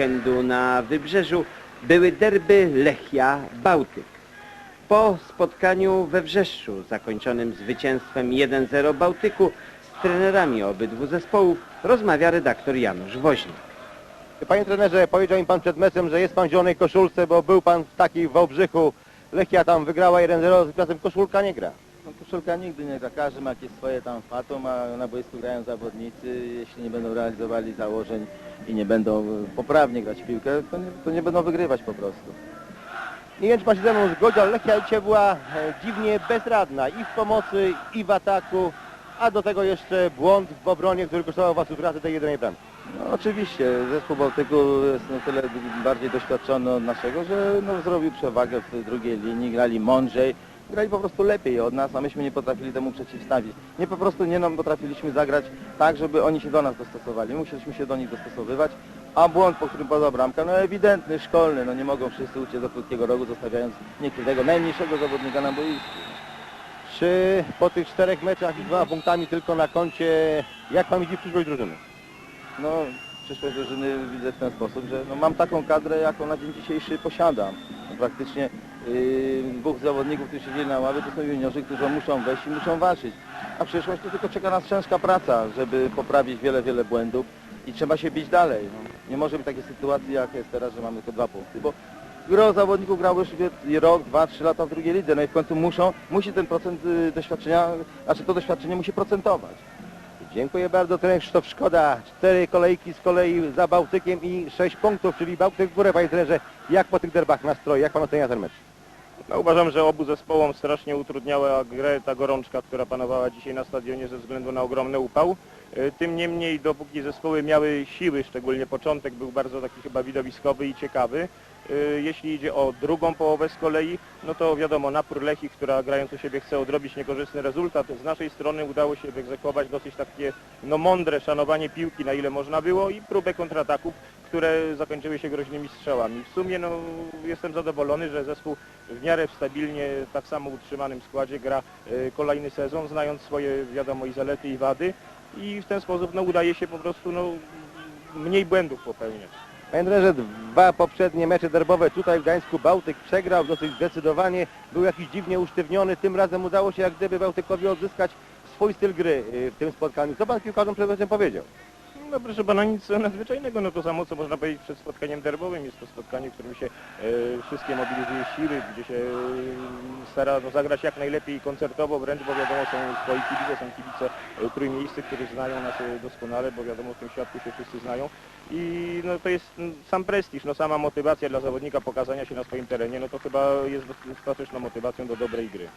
weekendu na Wybrzeżu były derby Lechia-Bałtyk. Po spotkaniu we Wrzeszczu, zakończonym zwycięstwem 1-0 Bałtyku, z trenerami obydwu zespołów rozmawia redaktor Janusz Woźnik. Panie trenerze, powiedział mi pan przed meczem, że jest pan w zielonej koszulce, bo był pan w takiej w Wałbrzychu. Lechia tam wygrała 1-0, tymczasem koszulka nie gra. Koszulka nigdy nie gra, każdy ma jakieś swoje tam fatum, a na boisku grają zawodnicy, jeśli nie będą realizowali założeń i nie będą e, poprawnie grać w piłkę, to nie, to nie będą wygrywać po prostu. Nie wiem, czy pan się ze mną zgodzi, ale Lechia dzisiaj była e, dziwnie bezradna i w pomocy, i w ataku, a do tego jeszcze błąd w obronie, który kosztował was utratę tej jedynej bramki. No, oczywiście, zespół Bałtyku jest na tyle bardziej doświadczony od naszego, że no, zrobił przewagę w drugiej linii, grali mądrzej, grali po prostu lepiej od nas, a myśmy nie potrafili temu przeciwstawić. Nie po prostu nie nam potrafiliśmy zagrać tak, żeby oni się do nas dostosowali. My musieliśmy się do nich dostosowywać, a błąd, po którym padła bramka, no ewidentny, szkolny, no nie mogą wszyscy uciec do krótkiego rogu, zostawiając niektórego najmniejszego zawodnika na boisku. Czy po tych czterech meczach i dwoma punktami tylko na koncie, jak pan widzi przyszłość drużyny? No, przyszłość drużyny widzę w ten sposób, że no, mam taką kadrę, jaką na dzień dzisiejszy posiadam. No, praktycznie dwóch zawodników, którzy siedzieli na ławie, to są juniorzy, którzy muszą wejść i muszą walczyć. A przyszłość to tylko czeka nas ciężka praca, żeby poprawić wiele, wiele błędów i trzeba się bić dalej. No. Nie może być takiej sytuacji, jak jest teraz, że mamy tylko dwa punkty, bo gro zawodników grało już rok, dwa, trzy lata w drugiej lidze, no i w końcu muszą, musi ten procent y, doświadczenia, znaczy to doświadczenie musi procentować. Dziękuję bardzo, trener Krzysztof Szkoda. Cztery kolejki z kolei za Bałtykiem i sześć punktów, czyli Bałtyk w górę, panie trenerze. Jak po tych derbach nastroje, jak pan ocenia ten mecz? No, uważam, że obu zespołom strasznie utrudniała grę ta gorączka, która panowała dzisiaj na stadionie ze względu na ogromny upał. E, Tym niemniej, dopóki zespoły miały siły, szczególnie początek był bardzo taki chyba widowiskowy i ciekawy. E, Jeśli idzie o drugą połowę z kolei, no to wiadomo, napór Lechi, która grając u siebie chce odrobić niekorzystny rezultat. Z naszej strony udało się wyegzekwować dosyć takie no, mądre szanowanie piłki, na ile można było i próbę kontrataków, które zakończyły się groźnymi strzałami. W sumie no, jestem zadowolony, że zespół w miarę stabilnie, tak samo utrzymanym składzie gra e, kolejny sezon, znając swoje wiadomo i zalety i wady i w ten sposób no, udaje się po prostu no, mniej błędów popełniać. Panie trenerze, dwa poprzednie mecze derbowe tutaj w Gdańsku Bałtyk przegrał dosyć zdecydowanie. Był jakiś dziwnie usztywniony. Tym razem udało się jak gdyby Bałtykowi odzyskać swój styl gry y, w tym spotkaniu. Co pan piłkarzom przed powiedział? No proszę pana, nic nadzwyczajnego, no to samo co można powiedzieć przed spotkaniem derbowym. Jest to spotkanie, w którym się e, wszystkie mobilizuje siły, gdzie się e, stara no, zagrać jak najlepiej koncertowo wręcz, bo wiadomo są swoi kibice, są kibice e, trójmiejscy, którzy znają nas e, doskonale, bo wiadomo w tym świadku się wszyscy znają. I no, to jest sam prestiż, no, sama motywacja dla zawodnika pokazania się na swoim terenie, no to chyba jest dostateczną motywacją do dobrej gry.